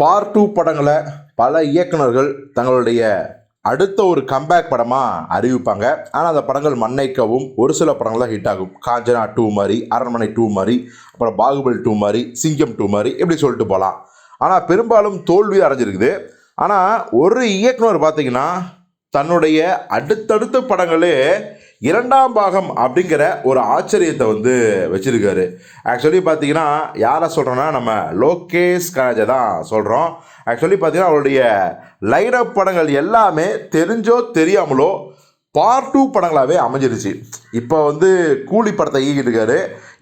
Part two படங்களை பல இயக்குனர்கள் தங்களுடைய அடுத்த ஒரு கம்பேக் படமாக அறிவிப்பாங்க. ஆனால் அந்த படங்கள் மண்ணைக்கவும் ஒரு சில படங்கள் தான் ஹிட் ஆகும். காஞ்சனா டூ மாதிரி அரண்மனை டூ மாதிரி அப்புறம் பாகுபலி டூ மாதிரி சிங்கம் டூ மாதிரி இப்படி சொல்லிட்டு போகலாம் ஆனால் பெரும்பாலும் தோல்வி அடைஞ்சிருக்குது. ஆனால் ஒரு இயக்குனர் பார்த்தீங்கன்னா தன்னுடைய அடுத்தடுத்த படங்களே இரண்டாம் பாகம் அப்படிங்கிற ஒரு ஆச்சரியத்தை வந்து வச்சுருக்காரு. ஆக்சுவலி பார்த்தீங்கன்னா யாரை சொல்கிறோன்னா நம்ம லோகேஷ் கனஜை தான் சொல்கிறோம் ஆக்சுவலி பார்த்தீங்கன்னா அவருடைய லைனப் படங்கள் எல்லாமே தெரிஞ்சோ தெரியாமலோ பார்ட் டூ படங்களாகவே அமைஞ்சிருச்சு. இப்போ வந்து கூலி படத்தை ஈகிட்டு இருக்காரு.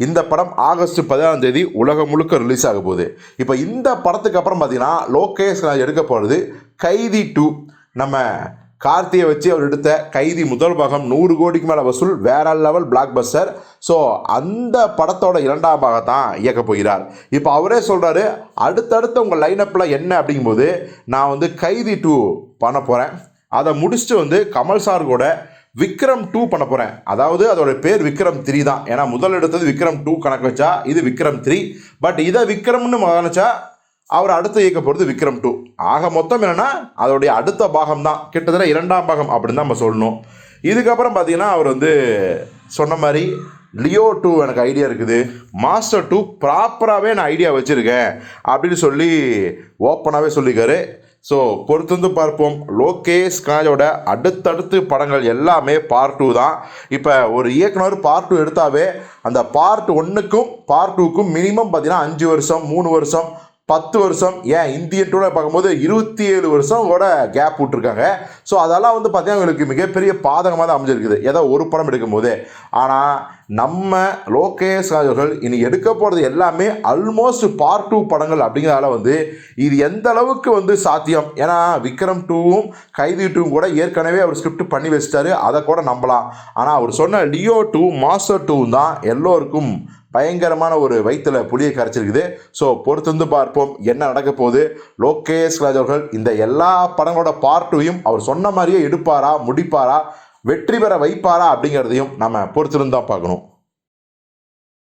இந்த படம் ஆகஸ்ட் பதினாறாம் தேதி உலகம் முழுக்க ரிலீஸ் ஆக போகுது. இப்போ இந்த படத்துக்கு அப்புறம் பார்த்தீங்கன்னா லோகேஷ் கனகராஜ் எடுக்க போகிறது கைதி டூ நம்ம கார்த்தியை வச்சு அவர் எடுத்த கைதி முதல் பாகம் நூறு கோடிக்கு மேலே வசூல் வேற லெவல் பிளாக் பஸ்டர் ஸோ அந்த படத்தோட இரண்டாம் பாகத்தான் இயக்க போகிறார். இப்போ அவரே சொல்கிறாரு அடுத்தடுத்த உங்கள் லைனப்பில் என்ன அப்படிங்கும்போது நான் வந்து கைதி டூ பண்ண போகிறேன் அதை முடிச்சுட்டு வந்து கமல் சார் கூட விக்ரம் டூ பண்ண போகிறேன் அதாவது அதோட பேர் விக்ரம் த்ரீ தான். ஏன்னா முதல் எடுத்தது விக்ரம் டூ கணக்கு வச்சா இது விக்ரம் த்ரீ பட் இதை விக்ரம்னு நினச்சா அவர் அடுத்து இயக்க போகிறது விக்ரம் டூ ஆக மொத்தம் என்னென்னா அதோடைய அடுத்த பாகம் தான் கிட்டத்தட்ட இரண்டாம் பாகம் அப்படின்னு தான் நம்ம சொல்லணும். இதுக்கப்புறம் பார்த்தீங்கன்னா அவர் வந்து சொன்ன மாதிரி லியோ டூ எனக்கு ஐடியா இருக்குது. மாஸ்டர் டூ ப்ராப்பராகவே நான் ஐடியா வச்சுருக்கேன். அப்படின்னு சொல்லி ஓப்பனாகவே சொல்லியிருக்காரு. ஸோ பொறுத்திருந்து பார்ப்போம். லோகேஷ் கனாஜோட அடுத்தடுத்து படங்கள் எல்லாமே பார்ட் டூ தான். இப்போ ஒரு இயக்குனர் பார்ட் டூ எடுத்தாவே அந்த பார்ட் ஒன்றுக்கும் பார்ட் டூக்கும் மினிமம் பார்த்தீங்கன்னா அஞ்சு வருஷம் மூணு வருஷம் பத்து வருஷம் ஏன் இந்தியன் டூவில் பார்க்கும்போது இருபத்தி ஏழு வருஷம் கூட கேப் விட்ருக்காங்க ஸோ அதெல்லாம் வந்து பார்த்தீங்கன்னா அவங்களுக்கு மிகப்பெரிய பாதகமாக தான் அமைஞ்சிருக்குது. ஏதோ ஒரு படம் எடுக்கும்போது. ஆனால் நம்ம லோகேஷ் அவர்கள் இனி எடுக்க போகிறது எல்லாமே ஆல்மோஸ்ட் பார்ட் டூ படங்கள் அப்படிங்கிறதால வந்து இது எந்த அளவுக்கு வந்து சாத்தியம்? ஏன்னா விக்ரம் டூவும் கைதி டூவும் கூட ஏற்கனவே அவர் ஸ்கிரிப்ட் பண்ணி வச்சிட்டாரு. அதை கூட நம்பலாம். ஆனால் அவர் சொன்ன லியோ டூ மாஸ்டர் டூ தான் எல்லோருக்கும் பயங்கரமான ஒரு வயிற்றுல புளியை கரைச்சிருக்குது. ஸோ பொறுத்திருந்து பார்ப்போம் என்ன நடக்க போகுது. லோகேஷ் ராஜ் அவர்கள் இந்த எல்லா படங்களோட பார்ட்டையும் அவர் சொன்ன மாதிரியே எடுப்பாரா முடிப்பாரா வெற்றி பெற வைப்பாரா அப்படிங்கிறதையும் நம்ம பொறுத்திருந்து தான் பார்க்கணும்.